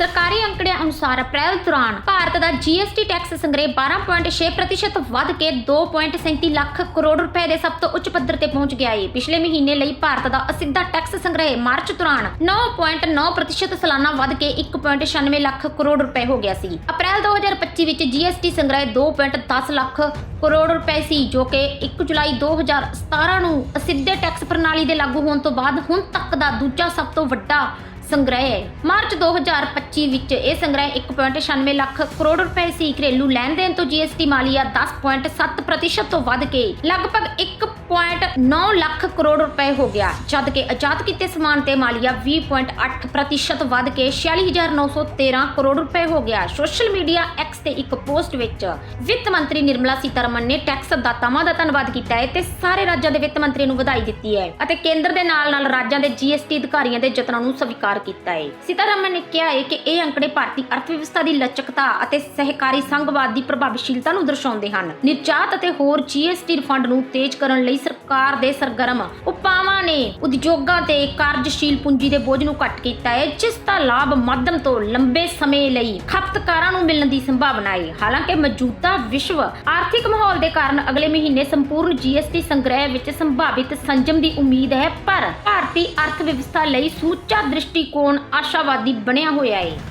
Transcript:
ਸਰਕਾਰੀ ਅੰਕੜਿਆਂ ਅਨੁਸਾਰ ਅਪ੍ਰੈਲ ਦੌਰਾਨ ਭਾਰਤ ਦਾ GST ਟੈਕਸ ਸੰਗ੍ਰਹਿ 12.6% ਵੱਧ ਕੇ 2.37 ਲੱਖ ਕਰੋੜ ਰੁਪਏ ਦੇ ਸਭ ਤੋਂ ਉੱਚ ਪੱਧਰ ਤੇ ਪਹੁੰਚ ਗਿਆ ਹੈ ਪਿਛਲੇ ਮਹੀਨੇ ਲਈ ਭਾਰਤ ਦਾ ਅਸਿੱਧਾ ਟੈਕਸ ਸੰਗ੍ਰਹਿ ਮਾਰਚ ਦੌਰਾਨ 9.9% ਸਾਲਾਨਾ ਵੱਧ ਕੇ 1.96 ਲੱਖ ਕਰੋੜ ਰੁਪਏ ਹੋ ਗਿਆ ਸੀ। ਅਪ੍ਰੈਲ 2025 ਵਿੱਚ GST ਸੰਗ੍ਰਹਿ 2.10 ਲੱਖ ਕਰੋੜ ਰੁਪਏ ਸੀ, ਜੋ ਕਿ 1 ਜੁਲਾਈ 2017 ਨੂੰ ਅਸਿੱਧੇ ਟੈਕਸ ਪ੍ਰਣਾਲੀ ਦੇ ਲਾਗੂ ਹੋਣ ਤੋਂ ਬਾਅਦ ਹੁਣ ਤੱਕ ਦਾ ਦੂਜਾ ਸਭ ਤੋਂ ਵੱਡਾ ਸੰਗ੍ਰਹਿ ਹੈ। ਮਾਰਚ 2025 ਵਿੱਚ ਇਹ ਸੰਗ੍ਰਹਿ 1.96 ਲੱਖ ਕਰੋੜ ਰੁਪਏ ਸੀ। ਘਰੇਲੂ ਲੈਣ ਦੇਣ ਤੋਂ GST ਮਾਲੀਆ 10.7% ਤੋਂ ਵੱਧ ਕੇ ਲਗਭਗ 1.9 ਲੱਖ ਕਰੋੜ ਰੁਪਏ ਹੋ ਗਿਆ, ਜਦ ਕਿ ਆਜ਼ਾਦ ਕੀਤੇ ਸਮਾਨ ਤੇ ਮਾਲੀਆ 20.8% ਵੱਧ ਕੇ 46913 ਕਰੋੜ ਰੁਪਏ ਹੋ ਗਿਆ। ਸੋਸ਼ਲ ਮੀਡੀਆ ਐਕਸ ਤੇ ਇੱਕ ਪੋਸਟ ਵਿੱਚ ਵਿੱਤ ਮੰਤਰੀ ਨਿਰਮਲਾ ਸੀਤਾਰਮਨ ਨੇ ਟੈਕਸ ਦਾਤਾਵਾਂ ਦਾ ਧੰਨਵਾਦ ਕੀਤਾ ਹੈ ਤੇ ਸਾਰੇ ਰਾਜਾਂ ਦੇ ਵਿੱਤ ਮੰਤਰੀ ਨੂੰ ਵਧਾਈ ਦਿੱਤੀ ਹੈ ਅਤੇ ਕੇਂਦਰ ਦੇ ਨਾਲ ਨਾਲ ਰਾਜਾਂ ਦੇ GST ਅਧਿਕਾਰੀਆਂ ਦੇ ਯਤਨਾਂ ਨੂੰ ਸਵੀਕਾਰ ਕੀਤਾ ਹੈ। ਸੀਤਾਰਮਨ ਨੇ ਕਿਹਾ ਹੈ ਕਿ ਇਹ ਅੰਕੜੇ ਭਾਰਤੀ ਅਰਥਵਿਵਸਥਾ ਦੀ ਲਚਕਤਾ ਅਤੇ ਸਹਿਕਾਰੀ ਸੰਘਵਾਦ ਦੀ ਪ੍ਰਭਾਵਸ਼ੀਲਤਾ ਨੂੰ ਦਰਸਾਉਂਦੇ ਹਨ। ਨਿਰਯਾਤ ਅਤੇ ਹੋਰ GST ਰਿਫੰਡ ਨੂੰ ਤੇਜ਼ ਕਰਨ ਲਈ ਸਰਕਾਰ ਦੇ ਸਰਗਰਮ ਉਪਾਵਾਂ ਨੇ ਉਦਯੋਗਾਂ ਤੇ ਕਾਰਜਸ਼ੀਲ ਪੂੰਜੀ ਦੇ ਬੋਝ ਨੂੰ ਘੱਟ ਕੀਤਾ ਹੈ, ਜਿਸ ਦਾ ਲਾਭ ਮੱਧਮ ਤੋਂ ਲੰਬੇ ਸਮੇਂ ਲਈ ਖਪਤਕਾਰਾਂ ਨੂੰ ਮਿਲਣ ਦੀ ਸੰਭਾਵਨਾ ਹੈ। ਹਾਲਾਂਕਿ ਮੌਜੂਦਾ ਵਿਸ਼ਵ ਆਰਥਿਕ ਮਾਹੌਲ ਦੇ ਕਾਰਨ ਅਗਲੇ ਮਹੀਨੇ ਸੰਪੂਰਨ GST ਸੰਗ੍ਰਹਿ ਵਿੱਚ ਸੰਭਾਵਿਤ ਸੰਜਮ ਦੀ ਉਮੀਦ ਹੈ, ਪਰ ਭਾਰਤੀ ਅਰਥ ਵਿਵਸਥਾ ਲਈ ਸਮੁੱਚਾ ਦ੍ਰਿਸ਼ਟੀਕੋਣ ਆਸ਼ਾਵਾਦੀ ਬਣਿਆ ਹੋਇਆ ਹੈ।